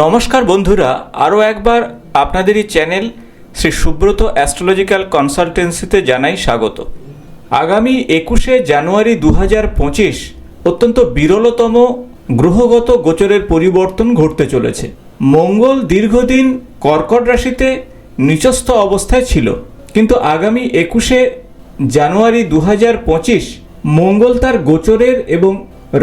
নমস্কার বন্ধুরা, আরও একবার আপনাদেরই চ্যানেল শ্রী সুব্রত অ্যাস্ট্রোলজিক্যাল কনসালটেন্সিতে জানাই স্বাগত। আগামী একুশে জানুয়ারি দু পঁচিশ অত্যন্ত বিরলতম গ্রহগত গোচরের পরিবর্তন ঘটতে চলেছে। মঙ্গল দীর্ঘদিন কর্কট রাশিতে নিচস্থ অবস্থায় ছিল, কিন্তু আগামী একুশে জানুয়ারি দু পঁচিশ মঙ্গল তার গোচরের এবং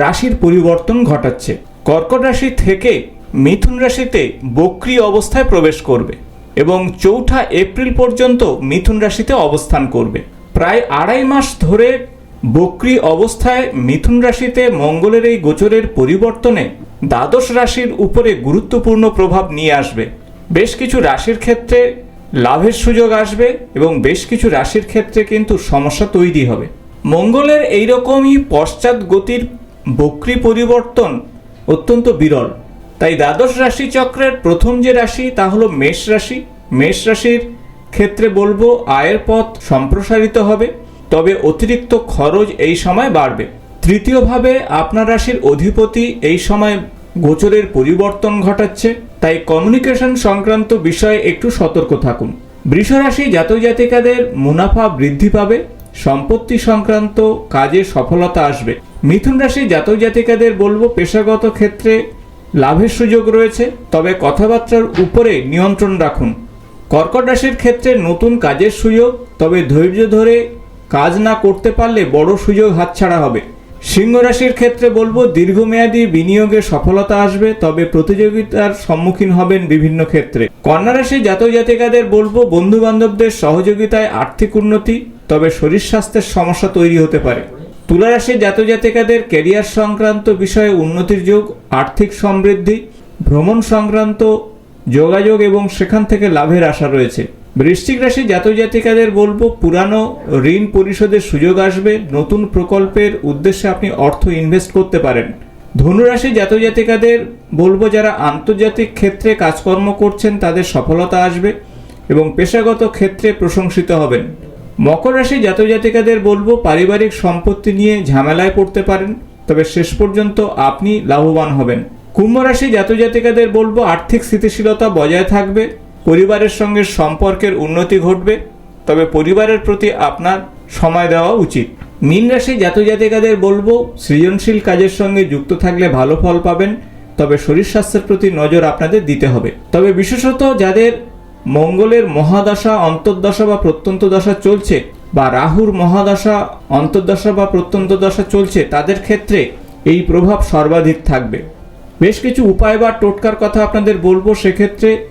রাশির পরিবর্তন ঘটাচ্ছে। কর্কট রাশি থেকে মিথুন রাশিতে বক্রি অবস্থায় প্রবেশ করবে এবং চৌঠা এপ্রিল পর্যন্ত মিথুন রাশিতে অবস্থান করবে। প্রায় আড়াই মাস ধরে বক্রি অবস্থায় মিথুন রাশিতে মঙ্গলের এই গোচরের পরিবর্তনে দ্বাদশ রাশির উপরে গুরুত্বপূর্ণ প্রভাব নিয়ে আসবে। বেশ কিছু রাশির ক্ষেত্রে লাভের সুযোগ আসবে এবং বেশ কিছু রাশির ক্ষেত্রে কিন্তু সমস্যা তৈরি হবে। মঙ্গলের এইরকমই পশ্চাৎ গতির বক্রি পরিবর্তন অত্যন্ত বিরল। তাই দ্বাদশ রাশি চক্রের প্রথম যে রাশি, তা হলো মেষ রাশি। মেষ রাশির ক্ষেত্রে বলব, আয়ের পথ সম্প্রসারিত হবে, তবে অতিরিক্ত খরচ এই সময় বাড়বে। তৃতীয়ভাবে, আপনার রাশির অধিপতি এই সময় গোচরের পরিবর্তন ঘটাচ্ছে, তাই কমিউনিকেশন সংক্রান্ত বিষয়ে একটু সতর্ক থাকুন। বৃষ রাশি জাতক জাতিকাদের মুনাফা বৃদ্ধি পাবে, সম্পত্তি সংক্রান্ত কাজে সফলতা আসবে। মিথুন রাশি জাতক জাতিকাদের বলব, পেশাগত ক্ষেত্রে লাভের সুযোগ রয়েছে, তবে কথাবার্তার উপরে নিয়ন্ত্রণ রাখুন। কর্কট রাশির ক্ষেত্রে নতুন কাজের সুযোগ, তবে ধৈর্য ধরে কাজ না করতে পারলে বড় সুযোগ হাতছাড়া হবে। সিংহ রাশির ক্ষেত্রে বলব, দীর্ঘমেয়াদী বিনিয়োগে সফলতা আসবে, তবে প্রতিযোগিতার সম্মুখীন হবেন বিভিন্ন ক্ষেত্রে। কন্যা রাশি জাতক জাতিকাদের বলব বন্ধু বান্ধবদের সহযোগিতায় আর্থিক উন্নতি, তবে শরীর স্বাস্থ্যের সমস্যা তৈরি হতে পারে। তুলা রাশির জাতক জাতিকাদের ক্যারিয়ার সংক্রান্ত বিষয়ে উন্নতির যোগ, আর্থিক সমৃদ্ধি, ভ্রমণ সংক্রান্ত যোগাযোগ এবং সেখান থেকে লাভের আশা রয়েছে। বৃশ্চিক রাশি জাতক জাতিকাদের বলব, পুরানো ঋণ পরিশোধের সুযোগ আসবে, নতুন প্রকল্পের উদ্দেশ্যে আপনি অর্থ ইনভেস্ট করতে পারেন। ধনুরাশি জাতক জাতিকাদের বলব, যারা আন্তর্জাতিক ক্ষেত্রে কাজকর্ম করছেন, তাদের সফলতা আসবে এবং পেশাগত ক্ষেত্রে প্রশংসিত হবেন। মকর রাশি জাতক জাতিকাদের বলব, পারিবারিক সম্পত্তি নিয়ে ঝামেলায় পড়তে পারেন। তবে শেষ পর্যন্ত আপনি লাভবান হবেন। কুম্ভ রাশি জাতক জাতিকাদের বলব, আর্থিক স্থিতিশীলতা বজায় থাকবে, পরিবারের সঙ্গে সম্পর্কের উন্নতি ঘটবে, তবে পরিবারের প্রতি আপনার সময় দেওয়া উচিত। মীন রাশি জাতক জাতিকাদের বলব, সৃজনশীল কাজের সঙ্গে যুক্ত থাকলে ভালো ফল পাবেন, তবে শরীর স্বাস্থ্যের প্রতি নজর আপনাদের দিতে হবে। তবে বিশেষত যাদের মঙ্গলের মহাদশা, অন্তর্দশা বা প্রত্যন্ত দশা চলছে বা রাহুর মহাদশা, অন্তর্দশা বা প্রত্যন্ত দশা চলছে, তাদের ক্ষেত্রে এই প্রভাব সর্বাধিক থাকবে। বেশ কিছু উপায় বা টোটকার কথা আপনাদের বলব, সেক্ষেত্রে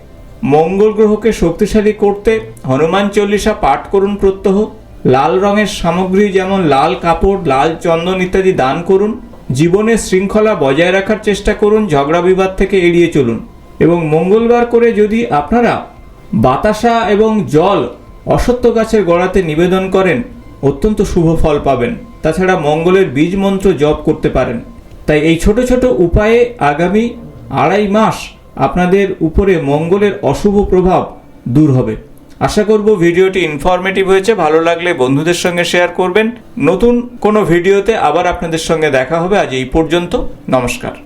মঙ্গল গ্রহকে শক্তিশালী করতে হনুমান চল্লিশা পাঠ করুন প্রত্যহ, লাল রঙের সামগ্রী যেমন লাল কাপড়, লাল চন্দন ইত্যাদি দান করুন, জীবনে শৃঙ্খলা বজায় রাখার চেষ্টা করুন, ঝগড়া বিবাদ থেকে এড়িয়ে চলুন এবং মঙ্গলবার করে যদি আপনারা বাতাসা এবং জল অসত্য গাছের গোড়াতে নিবেদন করেন, অত্যন্ত শুভ ফল পাবেন। তাছাড়া মঙ্গলের বীজ মন্ত্র জপ করতে পারেন। তাই এই ছোট ছোট উপায়ে আগামী আড়াই মাস আপনাদের উপরে মঙ্গলের অশুভ প্রভাব দূর হবে। আশা করব ভিডিওটি ইনফরমেটিভ হয়েছে। ভালো লাগলে বন্ধুদের সঙ্গে শেয়ার করবেন। নতুন কোনো ভিডিওতে আবার আপনাদের সঙ্গে দেখা হবে। আজ এই পর্যন্ত। নমস্কার।